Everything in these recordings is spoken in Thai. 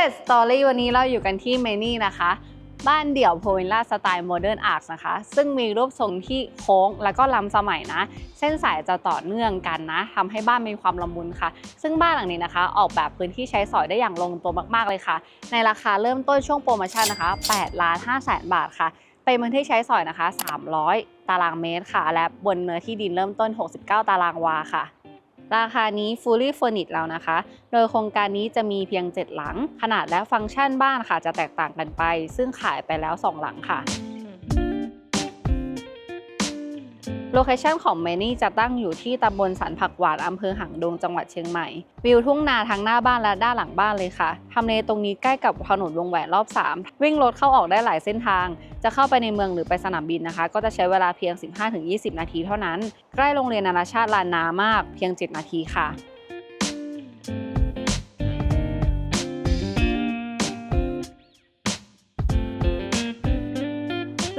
Asset Story วันนี้เราอยู่กันที่เมนี่นะคะ บ้านเดี่ยวโพวิลล่าสไตล์โมเดิร์นอาร์ตนะคะ ซึ่งมีรูปทรงที่โค้งแล้วก็ล้ำสมัยนะ เส้นสายจะต่อเนื่องกันนะทำให้บ้านมีความละมุนค่ะ ซึ่งบ้านหลังนี้นะคะ ออกแบบพื้นที่ใช้สอยได้อย่างลงตัวมากๆเลยค่ะ ในราคาเริ่มต้นช่วงโปรโมชั่นนะคะ8ล้าน5แสนบาทค่ะ เป็นพื้นที่ใช้สอยนะคะ 300 ตารางเมตรค่ะ และบนเนื้อที่ดินเริ่มต้น 69 ตารางวาค่ะ ราคานี้ fully furnished แล้วนะคะ โดยโครงการนี้จะมีเพียง 7 หลัง ขนาดและฟังก์ชันบ้านค่ะจะแตกต่างกันไป ซึ่งขายไปแล้ว 2 หลังค่ะ โลเคชันของเมนี่จะตั้งอยู่ที่ตำบลสันผักหวานอำเภอหางดงจังหวัดเชียงใหม่ วิวทุ่งนาทั้งหน้าบ้านและด้านหลังบ้านเลยค่ะทำเลตรงนี้ใกล้กับถนนวงแหวนรอบ 3 วิ่งรถเข้าออกได้หลายเส้นทาง จะเข้าไปในเมืองหรือไปสนามบินนะคะ ก็จะใช้เวลาเพียง 15-20 นาทีเท่านั้น ใกล้โรงเรียนนานาชาติลานนามาก เพียง 7 นาทีค่ะ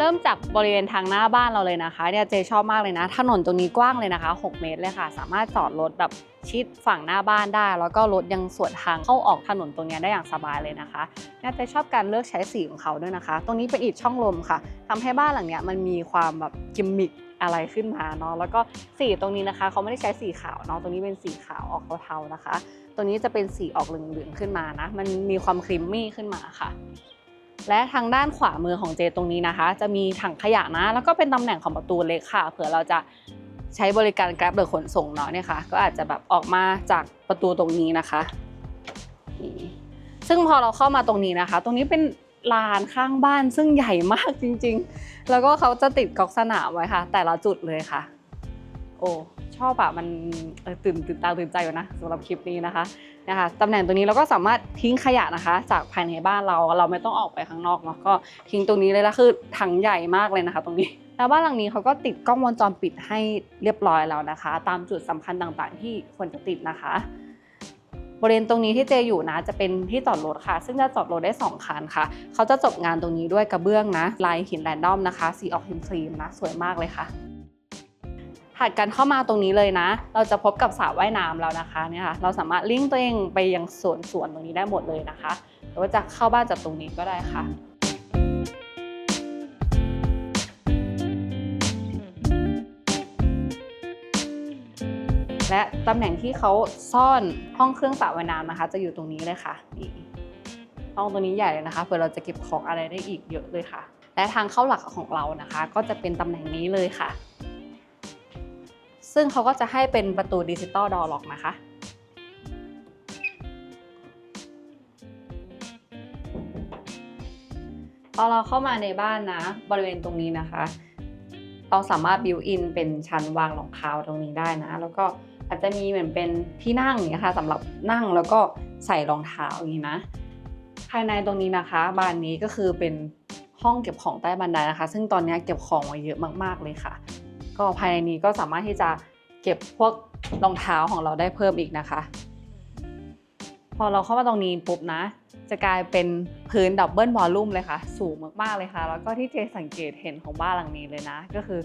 เริ่มจากบริเวณทางหน้าบ้านเราเลยนะคะเนี่ยเจชอบมากเลยนะ ถนนตรงนี้กว้างเลยนะคะ 6 เมตรเลยค่ะ สามารถจอดรถแบบชิดฝั่งหน้าบ้านได้ แล้วก็รถยังสวนทางเข้าออกถนนตรงนี้ได้อย่างสบายเลยนะคะเนี่ยเจชอบการเลือกใช้สีของเขาด้วยนะคะ ตรงนี้เป็นอิฐช่องลมค่ะทำให้บ้านหลังเนี้ยมันมีความแบบกิมมิคอะไรขึ้นมาเนาะแล้วก็สีตรงนี้นะคะ เขาไม่ได้ใช้สีขาวเนาะตรงนี้เป็นสีขาวออกเทาๆนะคะตรงนี้จะเป็นสีออกเหลืองๆขึ้นมานะ มันมีความครีมมี่ขึ้นมาค่ะ และทางด้านขวามือของเจตรงนี้นะคะ จะมีถังขยะนะ แล้วก็เป็นตำแหน่งของประตูเล็กค่ะ เผื่อเราจะใช้บริการ Grab หรือขนส่งเนาะเนี่ยค่ะ ก็อาจจะแบบออกมาจากประตูตรงนี้นะคะนี่ซึ่งพอเราเข้ามาตรงนี้นะคะ ตรงนี้เป็นลานข้างบ้านซึ่งใหญ่มากจริงๆ แล้วก็เขาจะติดก๊อกสนามไว้ค่ะ แต่ละจุดเลยค่ะ โอ้ ชอบอะมันตื่นตื่นตาตื่นใจอยู่นะสำหรับคลิปนี้นะคะนะคะตำแหน่งตรงนี้เราก็สามารถทิ้งขยะนะคะ จากภายในบ้านเราเราไม่ต้องออกไปข้างนอกเนาะก็ทิ้งตรงนี้เลยละคือถังใหญ่มากเลยนะคะ ตรงนี้แล้วบ้านหลังนี้เขาก็ติดกล้องวงจรปิดให้เรียบร้อยแล้วนะคะ ตามจุดสำคัญต่างๆ ที่ควรจะติดนะคะบริเวณตรงนี้ที่เจอยู่นะจะเป็นที่จอดรถค่ะ ซึ่งจะจอดรถได้ 2 คันค่ะ เขาจะจบงานตรงนี้ด้วยกระเบื้องนะ ลายหินแรนดอมนะคะ สีออกครีมๆนะ สวยมากเลยค่ะ ถัดกันเข้ามาตรงนี้เลยนะ เราจะพบกับสระว่ายน้ำแล้วนะคะเนี่ยค่ะ เราสามารถลิงก์ตัวเองไปยังสวนสวนตรงนี้ได้หมดเลยนะคะหรือว่าจะเข้าบ้านจากตรงนี้ก็ได้ค่ะและตำแหน่งที่เขาซ่อนห้องเครื่องสระว่ายน้ำนะคะ จะอยู่ตรงนี้เลยค่ะนี่ห้องตัวนี้ใหญ่เลยนะคะเผื่อเราจะเก็บของอะไรได้อีกเยอะเลยค่ะ และทางเข้าหลักของเรานะคะ ก็จะเป็นตำแหน่งนี้เลยค่ะ ซึ่งเขาก็จะให้เป็นประตูดิจิตอลดอล็อกนะคะ พอเราเข้ามาในบ้านนะ บริเวณตรงนี้นะคะ เราสามารถบิวอินเป็นชั้นวางรองเท้าตรงนี้ได้นะ แล้วก็อาจจะมีเหมือนเป็นที่นั่งอย่างนี้ค่ะสำหรับนั่งแล้วก็ใส่รองเท้าอย่างนี้นะ ภายในตรงนี้นะคะ บานนี้ก็คือเป็นห้องเก็บของใต้บันไดนะคะ ซึ่งตอนนี้เก็บของไว้เยอะมากๆเลยค่ะ ก็ภายในนี้ก็สามารถที่จะเก็บพวกรองเท้าของเราได้เพิ่มอีกนะคะ พอเราเข้ามาตรงนี้ปุ๊บนะ จะกลายเป็นพื้นดับเบิลวอลลุ่มเลยค่ะ สูงมากๆเลยค่ะ แล้วก็ที่เจสังเกตเห็นของบ้านหลังนี้เลยนะ ก็คือ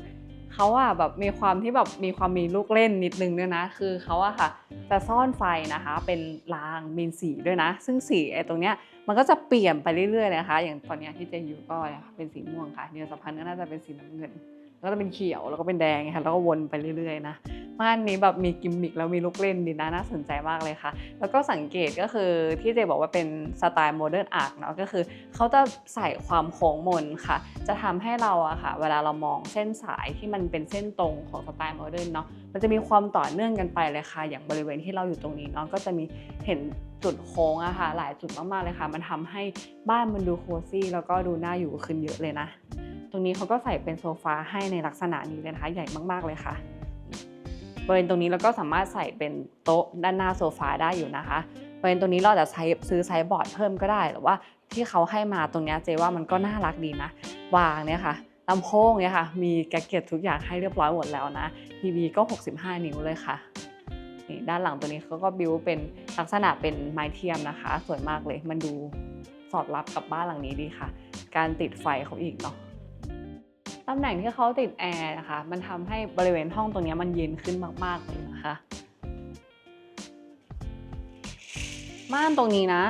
เขาอะแบบมีความที่แบบมีความมีลูกเล่นนิดนึงด้วยนะ คือเขาอะค่ะจะซ่อนไฟนะคะ เป็นรางมีสีด้วยนะ ซึ่งสีไอ้ตรงเนี้ยมันก็จะเปลี่ยนไปเรื่อยๆเลยนะคะ อย่างตอนนี้ที่เจอยู่ก็เป็นสีม่วงค่ะเนี่ยสักพักก็น่าจะเป็นสีน้ำเงิน แล้วก็จะเป็นเขียวแล้วก็เป็นแดงค่ะแล้วก็วนไปเรื่อยๆนะม่านนี้แบบมีกิมมิคแล้วมีลูกเล่นดีนะน่าสนใจมากเลยค่ะ แล้วก็สังเกตก็คือที่เจบอกว่าเป็นสไตล์โมเดิร์นอาร์ตเนาะก็คือเขาจะใส่ความโค้งมนค่ะ จะทำให้เราอะค่ะ เวลาเรามองเส้นสายที่มันเป็นเส้นตรงของสไตล์โมเดิร์นเนาะมันจะมีความต่อเนื่องกันไปเลยค่ะ อย่างบริเวณที่เราอยู่ตรงนี้เนาะก็จะมีเห็นจุดโค้งอะค่ะ หลายจุดมากๆเลยค่ะ มันทำให้บ้านมันดูโคซี่แล้วก็ดูน่าอยู่ขึ้นเยอะเลยนะ ตรงนี้เขาก็ใส่เป็นโซฟาให้ในลักษณะนี้เลยนะคะใหญ่มากๆเลยค่ะบริเวณตรงนี้เราก็สามารถใส่เป็นโต๊ะด้านหน้าโซฟาได้อยู่นะคะบริเวณตรงนี้เราจะใช้ซื้อไซส์บอร์ดเพิ่มก็ได้หรือว่าที่เขาให้มาตรงนี้เจว่ามันก็น่ารักดีนะวางเนี่ยค่ะลำโพงเนี่ยค่ะ มีแกเก็ตทุกอย่างให้เรียบร้อยหมดแล้วนะทีวีก็ 65 นิ้วเลยค่ะนี่ด้านหลังตัวนี้เขาก็บิวเป็นลักษณะเป็นไม้เทียมนะคะ สวยมากเลยมันดูสอดรับกับบ้านหลังนี้ดีค่ะ การติดไฟเขาอีกเนาะ ตำแหน่งที่เขาติดแอร์นะคะ มันทำให้บริเวณห้องตรงนี้มันเย็นขึ้นมากๆเลยนะคะม่านตรงนี้นะ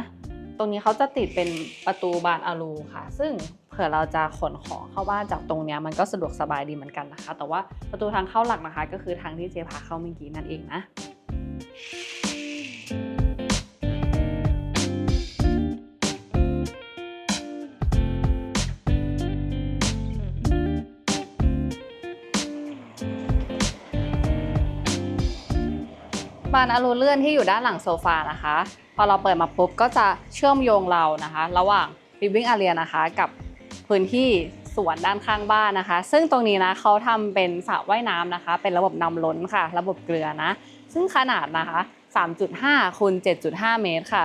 ตรงนี้เขาจะติดเป็นประตูบานอะลูค่ะ ซึ่งเผื่อเราจะขนของเข้าบ้านจากตรงนี้มันก็สะดวกสบายดีเหมือนกันนะคะ แต่ว่าประตูทางเข้าหลักนะคะ ก็คือทางที่เจพาเข้าเมื่อกี้นั่นเองนะ บานอลูเลื่อนที่อยู่ด้านหลังโซฟานะคะ พอเราเปิดมาปุ๊บก็จะเชื่อมโยงเรานะคะ ระหว่าง living area นะคะกับพื้นที่สวนด้านข้างบ้านนะคะ ซึ่งตรงนี้นะเขาทำเป็นสระว่ายน้ำนะคะ เป็นระบบนำล้นค่ะ ระบบเกลือนะ ซึ่งขนาดนะคะ 3.5คูณ7.5 เมตรค่ะ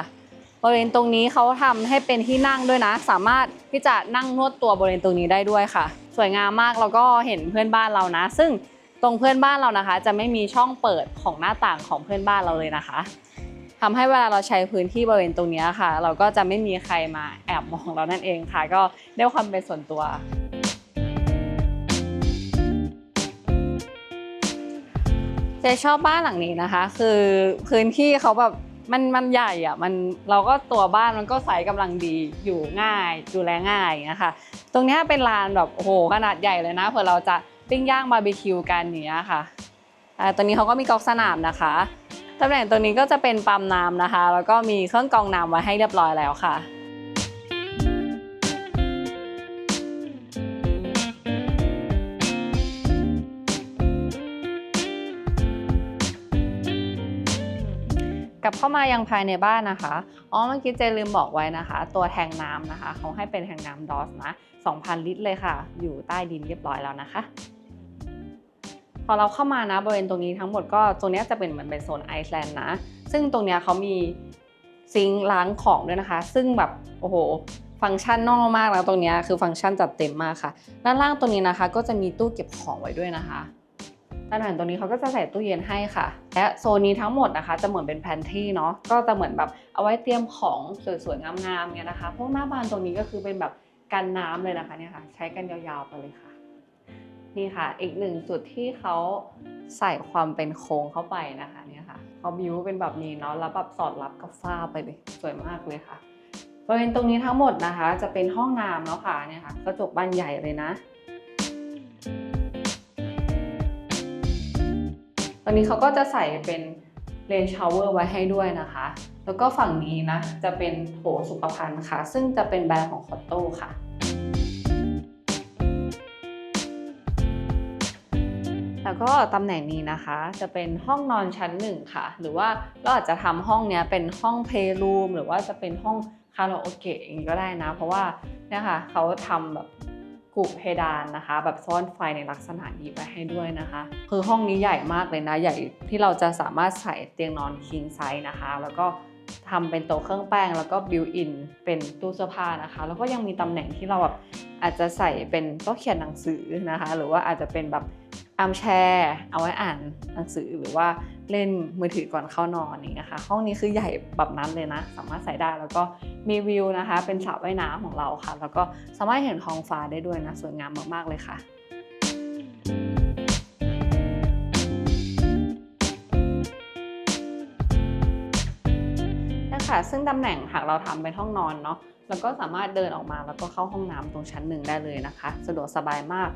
บริเวณตรงนี้เขาทำให้เป็นที่นั่งด้วยนะ สามารถที่จะนั่งนวดตัวบริเวณตรงนี้ได้ด้วยค่ะ สวยงามมากแล้วก็เห็นเพื่อนบ้านเรานะ ซึ่ง ตรงเพื่อนบ้านเรานะคะ จะไม่มีช่องเปิดของหน้าต่างของเพื่อนบ้านเราเลยนะคะทำให้เวลาเราใช้พื้นที่บริเวณตรงนี้ค่ะ เราก็จะไม่มีใครมาแอบมองเรานั่นเองค่ะ ก็ได้ความเป็นส่วนตัวเจชอบบ้านหลังนี้นะคะ คือพื้นที่เขาแบบมันมันใหญ่อะมันเราก็ตัวบ้านมันก็ใสกำลังดีอยู่ง่ายดูแลง่ายนะคะ ตรงนี้เป็นลานแบบโอ้โหขนาดใหญ่เลยนะเผื่อเราจะ ปิ้งย่างบาร์บีคิวกันอย่างเนี้ยค่ะตอนนี้เขาก็มีกอล์ฟสนามนะคะตำแหน่งตรงนี้ก็จะเป็นปั๊มน้ำนะคะ แล้วก็มีเครื่องกรองน้ำไว้ให้เรียบร้อยแล้วค่ะกลับเข้ามายังภายในบ้านนะคะ อ๋อ เมื่อกี้เจลืมบอกไว้นะคะ ตัวแทงน้ำนะคะ เขาให้เป็นแทงน้ำดอสนะ 2,000 ลิตรเลยค่ะ อยู่ใต้ดินเรียบร้อยแล้วนะคะ อเราเข้ามานะบริเวณตรงนี้ทั้งหมดก็ตรงนี้จะเป็นเหมือนเป็นโซนไอซ์แลนด์นะ ซึ่งตรงนี้เขามีซิงล้างของด้วยนะคะ ซึ่งแบบโอ้โห ฟังก์ชันนอกมากแล้วตรงนี้คือฟังก์ชันจัดเต็มมากค่ะด้านล่างตรงนี้นะคะ ก็จะมีตู้เก็บของไว้ด้วยนะคะด้านหลังตรงนี้เขาก็จะใส่ตู้เย็นให้ค่ะ และโซนนี้ทั้งหมดนะคะ จะเหมือนเป็นแพนทรีเนาะก็จะเหมือนแบบเอาไว้เตรียมของสวยๆงามๆเนี่ยนะคะพวกหน้าบานตรงนี้ก็คือเป็นแบบกันน้ำเลยนะคะเนี่ยค่ะ ใช้กันยาวๆไปเลยค่ะ นี่ค่ะ อีกหนึ่งจุดที่เขาใส่ความเป็นโค้งเข้าไปนะคะเนี่ยค่ะเขาบิวเป็นแบบนี้เนาะแล้วแบบสอดรับกับฝ้าไปเลยสวยมากเลยค่ะบริเวณตรงนี้ทั้งหมดนะคะ จะเป็นห้องน้ำแล้วค่ะเนี่ยค่ะกระจกบานใหญ่เลยนะ ตอนนี้เขาก็จะใส่เป็นเลนชาวเวอร์ไว้ให้ด้วยนะคะ แล้วก็ฝั่งนี้นะจะเป็นโถสุขภัณฑ์ค่ะ ซึ่งจะเป็นแบรนด์ของคอตโต้ค่ะ แล้วก็ตำแหน่งนี้นะคะ จะเป็นห้องนอนชั้นหนึ่งค่ะ หรือว่าเราอาจจะทำห้องนี้เป็นห้องเพลย์รูมหรือว่าจะเป็นห้องคาราโอเกะอย่างนี้ก็ได้นะ เพราะว่าเนี่ยค่ะเขาทำแบบกรุเพดานนะคะ แบบซ่อนไฟในลักษณะนี้ไว้ให้ด้วยนะคะ คือห้องนี้ใหญ่มากเลยนะ ใหญ่ที่เราจะสามารถใส่เตียงนอน king size นะคะ แล้วก็ ทำเป็นโต๊ะเครื่องแป้งแล้วก็ built in เป็นตู้เสื้อผ้านะคะ แล้วก็ยังมีตำแหน่งที่เราแบบอาจจะใส่เป็นโต๊ะเขียนหนังสือนะคะ หรือว่าอาจจะเป็นแบบอาร์มแชร์เอาไว้อ่านหนังสือหรือว่าเล่นมือถือก่อนเข้านอนนี่นะคะ ห้องนี้คือใหญ่แบบนั้นเลยนะ สามารถใส่ได้แล้วก็มีวิวนะคะ เป็นสระว่ายน้ำของเราค่ะ แล้วก็สามารถเห็นท้องฟ้าได้ด้วยนะสวยงามมากๆเลยค่ะ คะซึ่งตำแหน่งหากเราทำเป็นห้องนอนเนาะแล้วก็สามารถเดินออกมาแล้วก็เข้าห้องน้ำตรงชั้นหนึ่งได้เลยนะคะ สะดวกสบายมาก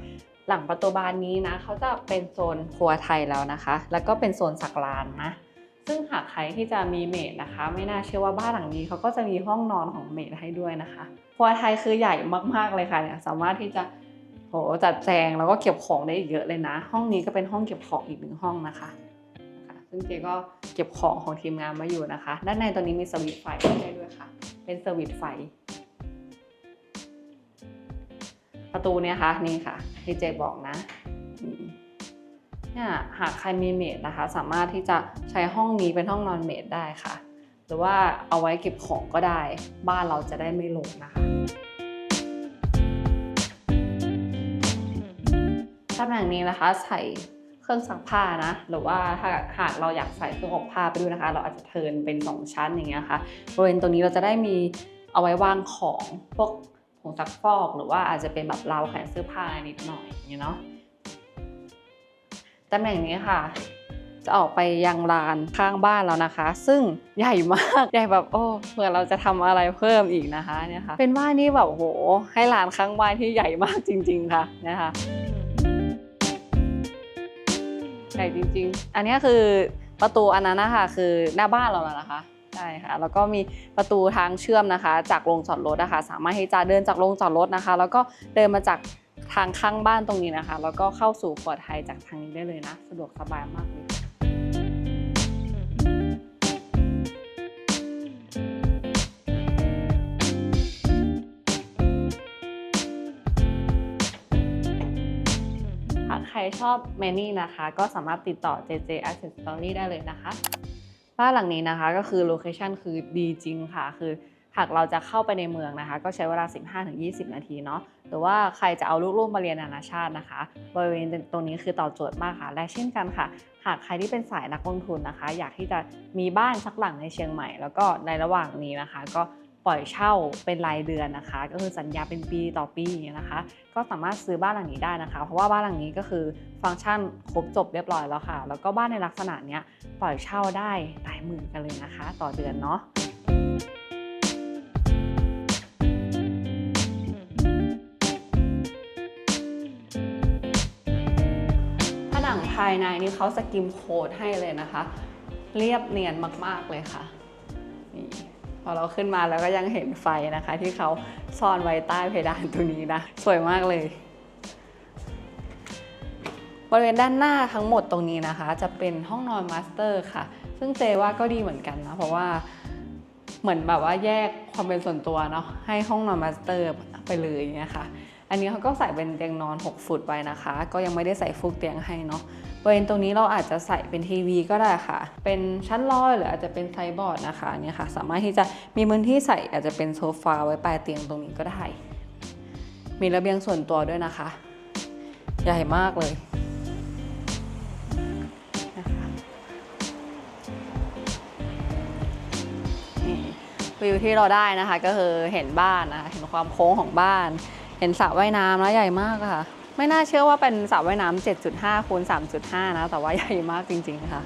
หลังประตูบานนี้นะเขาจะเป็นโซนครัวไทยแล้วนะคะ แล้วก็เป็นโซนสักลานนะซึ่งหากใครที่จะมีเมดนะคะ ไม่น่าเชื่อว่าบ้านหลังนี้เขาก็จะมีห้องนอนของเมดให้ด้วยนะคะครัวไทยคือใหญ่มากๆเลยค่ะเนี่ยสามารถที่จะโหจัดแจงแล้วก็เก็บของได้อีกเยอะเลยนะ ห้องนี้ก็เป็นห้องเก็บของอีกหนึ่งห้องนะคะ ซึ่งเจก็เก็บของของทีมงานมาอยู่นะคะ ด้านในตอนนี้มีสวิตไฟให้ด้วยค่ะ เป็นสวิตไฟ ประตูเนี่ยค่ะนี่ค่ะที่เจบอกนะนี่เนี่ยหากใครมีเมดนะคะ สามารถที่จะใช้ห้องนี้เป็นห้องนอนเมดได้ค่ะ หรือว่าเอาไว้เก็บของก็ได้ บ้านเราจะได้ไม่รกนะคะตำแหน่งนี้นะคะใส่ เครื่องซักผ้านะ หรือว่าถ้าหากเราอยากใส่เครื่องอบผ้าไปด้วยนะคะ เราอาจจะเทินเป็น 2 ชั้นอย่างเงี้ยค่ะบริเวณตรงนี้เราจะได้มีเอาไว้วางของพวกผงซักฟอกหรือว่าอาจจะเป็นแบบราวแขวนเสื้อผ้านิดหน่อยอย่างเงี้ยเนาะตำแหน่งนี้ค่ะ จะออกไปยังลานข้างบ้านแล้วนะคะ ซึ่งใหญ่มากใหญ่แบบโอ้เผื่อเราจะทำอะไรเพิ่มอีกนะคะเนี่ยค่ะเป็นบ้านที่แบบโหให้ลานข้างบ้านที่ใหญ่มากจริง ๆ ค่ะนะคะ ใหญ่จริง ๆ อันนี้คือประตูอันนั้นนะคะคือหน้าบ้านเราแล้วนะคะใช่ค่ะแล้วก็มีประตูทางเชื่อมนะคะ จากโรงจอดรถนะคะ สามารถที่จะเดินจากโรงจอดรถนะคะ แล้วก็เดินมาจากทางข้างบ้านตรงนี้นะคะ แล้วก็เข้าสู่ปลอดภัยจากทางนี้ได้เลยนะ สะดวกสบายมากเลย ใครชอบแมนนี่นะคะ ก็สามารถติดต่อ JJ Asset Story ได้เลยนะคะ บ้านหลังนี้นะคะก็คือโลเคชันคือดีจริงค่ะ คือหากเราจะเข้าไปในเมืองนะคะ ก็ใช้เวลา 15-20 นาทีเนาะหรือว่าใครจะเอาลูกๆมาเรียนนานาชาตินะคะ บริเวณตรงนี้คือตอบโจทย์มากค่ะ และเช่นกันค่ะ หากใครที่เป็นสายนักลงทุนนะคะ อยากที่จะมีบ้านสักหลังในเชียงใหม่ แล้วก็ในระหว่างนี้นะคะ ก็ ปล่อยเช่าเป็นรายเดือนนะคะ ก็คือสัญญาเป็นปีต่อปีอย่างเงี้ยนะคะ ก็สามารถซื้อบ้านหลังนี้ได้นะคะ เพราะว่าบ้านหลังนี้ก็คือฟังก์ชันครบจบเรียบร้อยแล้วค่ะ แล้วก็บ้านในลักษณะเนี้ยปล่อยเช่าได้หลายหมื่นกันเลยนะคะ ต่อเดือนเนาะผนังภายในนี่เขาสกิมโค้ดให้เลยนะคะ เรียบเนียนมาก ๆ เลยค่ะ พอเราขึ้นมาแล้วก็ยังเห็นไฟนะคะ ที่เขาซ่อนไว้ใต้เพดานตรงนี้นะ สวยมากเลย บริเวณด้านหน้าทั้งหมดตรงนี้นะคะ จะเป็นห้องนอนมาสเตอร์ค่ะ ซึ่งเจว่าก็ดีเหมือนกันนะ เพราะว่าเหมือนแบบว่าแยกความเป็นส่วนตัวเนาะให้ห้องนอนมาสเตอร์ไปเลยเนี่ยค่ะ อันนี้เขาก็ใส่เป็นเตียงนอน 6 ฟุตไว้นะคะ ก็ยังไม่ได้ใส่ฟูกเตียงให้เนาะ บริเวณตรงนี้เราอาจจะใส่เป็นทีวีก็ได้ค่ะ เป็นชั้นลอยหรืออาจจะเป็นไซด์บอร์ดนะคะเนี่ยค่ะสามารถที่จะมีพื้นที่ใส่อาจจะเป็นโซฟาไว้ปลายเตียงตรงนี้ก็ได้ มีระเบียงส่วนตัวด้วยนะคะ ใหญ่มากเลยนะคะวิวที่เราได้นะคะก็คือเห็นบ้านนะคะเห็นความโค้งของบ้าน เห็นสระว่ายน้ำแล้วใหญ่มากค่ะ ไม่น่าเชื่อว่าเป็นสระว่ายน้ำ7.5คูณ3.5 นะ แต่ว่าใหญ่มากจริง ๆ ค่ะ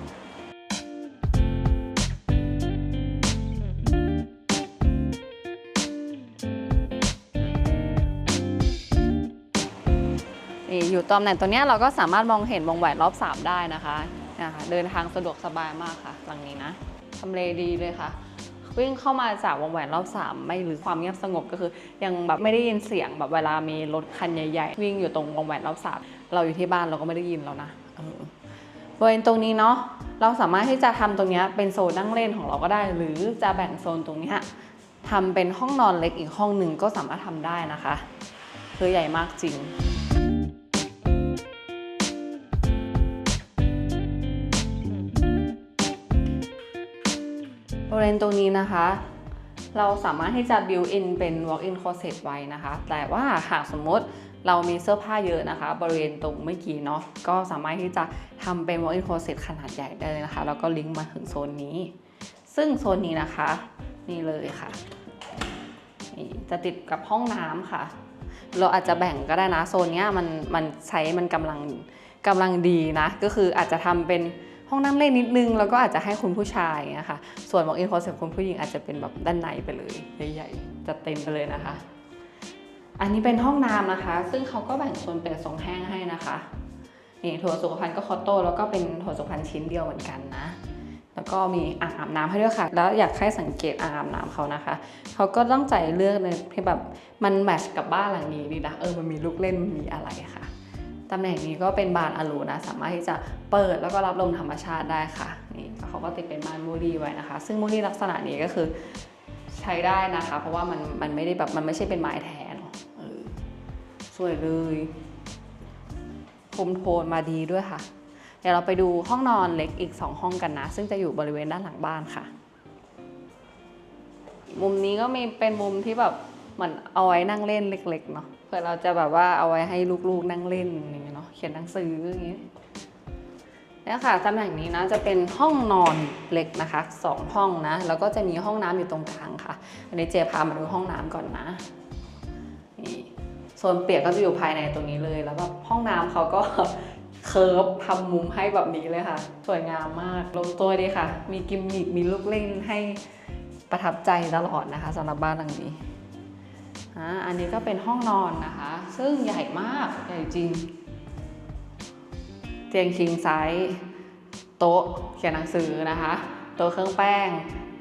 นี่อยู่ตำแหน่งตัวนี้เราก็สามารถมองเห็นวงแหวนรอบ 3 ได้นะคะนะคะเดินทางสะดวกสบายมากค่ะหลังนี้นะทำเลดีเลยค่ะ วิ่งเข้ามาจากวงแหวนรอบ3ไม่หรือความเงียบสงบก็คือ ยังแบบไม่ได้ยินเสียงแบบเวลามีรถคันใหญ่ๆ วิ่งอยู่ตรงวงแหวนรอบ3เราอยู่ที่บ้านเราก็ไม่ได้ยินแล้วนะบริเวณตรงนี้เนาะเราสามารถที่จะทำตรงนี้เป็นโซนนั่งเล่นของเราก็ได้ หรือจะแบ่งโซนตรงนี้ทำเป็นห้องนอนเล็กอีกห้องหนึ่งก็สามารถทำได้นะคะ คือใหญ่มากจริง ริเวณตรงนี้นะคะ เราสามารถที่จะ build in เป็น walk in closet ไว้นะคะ แต่ว่าหากสมมติเรามีเสื้อผ้าเยอะนะคะ บริเวณตรงเมื่อกี้เนาะก็สามารถที่จะทำเป็น walk in closet ขนาดใหญ่ได้เลยนะคะ แล้วก็ลิงก์มาถึงโซนนี้ ซึ่งโซนนี้นะคะ นี่เลยค่ะนี่จะติดกับห้องน้ำค่ะ เราอาจจะแบ่งก็ได้นะโซนนี้มันมันใช้มันกำลังกำลังดีนะ ก็คืออาจจะทำเป็น ห้องนั่งเล่นนิดนึง แล้วก็อาจจะให้คุณผู้ชายนะคะส่วน walk in closet คุณผู้หญิงอาจจะเป็นแบบด้านในไปเลยใหญ่ๆจะเต็มไปเลยนะคะ อันนี้เป็นห้องน้ำนะคะ ซึ่งเขาก็แบ่งโซนเป็นสองแห้งให้นะคะนี่ถั่วสุขภัณฑ์ก็คอตโต้แล้วก็เป็นถั่วสุขภัณฑ์ชิ้นเดียวเหมือนกันนะแล้วก็มีอ่างอาบน้ำให้ด้วยค่ะ แล้วอยากให้สังเกตอ่างอาบน้ำเขานะคะ เขาก็ตั้งใจเลือกในที่แบบมันแมทช์กับบ้านหลังนี้ดีนะ เออ มันมีลูกเล่นมันมีอะไรค่ะ ตำแหน่งนี้ก็เป็นบานอลูนะ สามารถที่จะเปิดแล้วก็รับลมธรรมชาติได้ค่ะ นี่เขาก็ติดเป็นบานมูลี่ไว้นะคะ ซึ่งมูลี่ลักษณะนี้ก็คือใช้ได้นะคะ เพราะว่ามันมันไม่ได้แบบมันไม่ใช่เป็นไม้แท้เนอะสวยเลยคมโทนมาดีด้วยค่ะ เดี๋ยวเราไปดูห้องนอนเล็กอีก 2 ห้องกันนะ ซึ่งจะอยู่บริเวณด้านหลังบ้านค่ะ มุมนี้ก็มีเป็นมุมที่แบบเหมือนเอาไว้นั่งเล่นเล็กๆเนาะ เผื่อเราจะแบบว่าเอาไว้ให้ลูกๆนั่งเล่นอย่างเงี้ยเนาะเขียนหนังสืออย่างเงี้ยนี่ค่ะตำแหน่งนี้นะจะเป็นห้องนอนเล็กนะคะสองห้องนะแล้วก็จะมีห้องน้ำอยู่ตรงกลางค่ะอันนี้เจพามาดูห้องน้ำก่อนนะนี่โซนเปียกก็จะอยู่ภายในตรงนี้เลย แล้วแบบห้องน้ำเขาก็เคิร์ฟทำมุมให้แบบนี้เลยค่ะ สวยงามมากลงตัวดีค่ะ มีกิมมิคมีลูกเล่นให้ประทับใจตลอดนะคะสำหรับบ้านหลังนี้ อันนี้ก็เป็นห้องนอนนะคะ ซึ่งใหญ่มากใหญ่จริง เตียงคิงไซส์โต๊ะเขียนหนังสือนะคะโต๊ะเครื่องแป้ง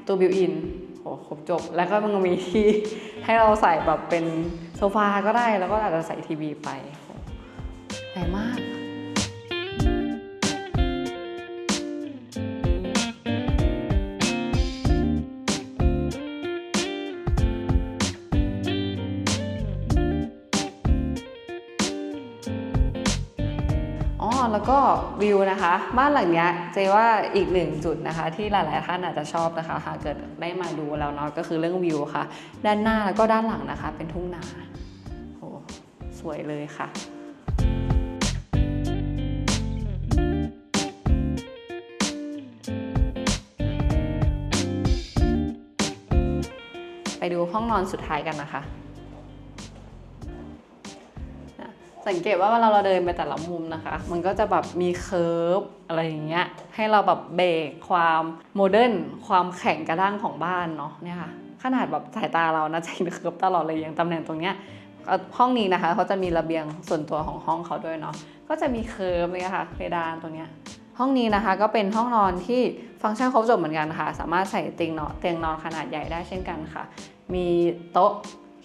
ตู้บิวอินโหครบจบ แล้วก็มันมีที่ให้เราใส่แบบเป็นโซฟาก็ได้แล้วก็อาจจะใส่ทีวีไปใหญ่มาก ก็วิวนะคะ บ้านหลังนี้เจว่าอีกหนึ่งจุดนะคะ ที่หลาย ๆ ท่านอาจจะชอบนะคะ หากเกิดได้มาดูแล้วเนาะก็คือเรื่องวิวค่ะ ด้านหน้าแล้วก็ด้านหลังนะคะ เป็นทุ่งนาโอ้สวยเลยค่ะไปดูห้องนอนสุดท้ายกันนะคะ สังเกตว่าเวลาเราเดินไปแต่ละมุมนะคะ มันก็จะแบบมีเคิร์ฟอะไรอย่างเงี้ย ให้เราแบบเบรกความโมเดิร์นความแข็งกระด้างของบ้านเนาะเนี่ยค่ะขนาดแบบสายตาเรานะจะเห็นเคิร์ฟตลอดเลยอย่างตำแหน่งตรงเนี้ยห้องนี้นะคะเขาจะมีระเบียงส่วนตัวของห้องเขาด้วยเนาะก็จะมีเคิร์ฟเลยค่ะเพดานตรงเนี้ยห้องนี้นะคะก็เป็นห้องนอนที่ฟังก์ชันครบจบเหมือนกันค่ะ สามารถใส่เตียงนอนเตียงนอนขนาดใหญ่ได้เช่นกันค่ะ มีโต๊ะ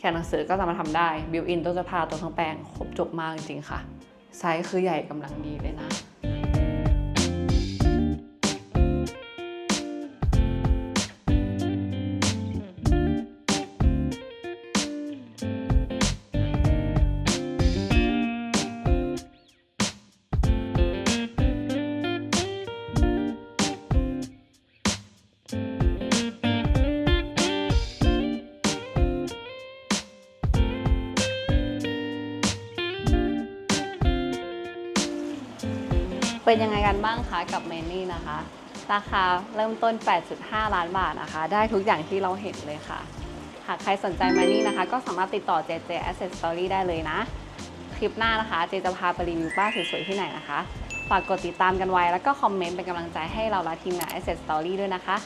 นหนังสือก็สามารถทำได้บิวอินต้องจะพาตัวทั้งแปลงครบจบมากจริงๆค่ะ ไซส์คือใหญ่กำลังดีเลยนะ เป็นยังไงกันบ้างคะกับเมนี่นะคะ ราคาเริ่มต้น 8.5 ล้านบาทนะคะ ได้ทุกอย่างที่เราเห็นเลยค่ะ หากใครสนใจเมนนี่นะคะ ก็สามารถติดต่อ JJ Asset Story ได้เลยนะ คลิปหน้านะคะ เจจะพาไปรีวิวบ้านสวยๆที่ไหนนะคะ ฝากกดติดตามกันไว้ แล้วก็คอมเมนต์เป็นกำลังใจให้เราและทีมงาน Asset Story ด้วยนะคะ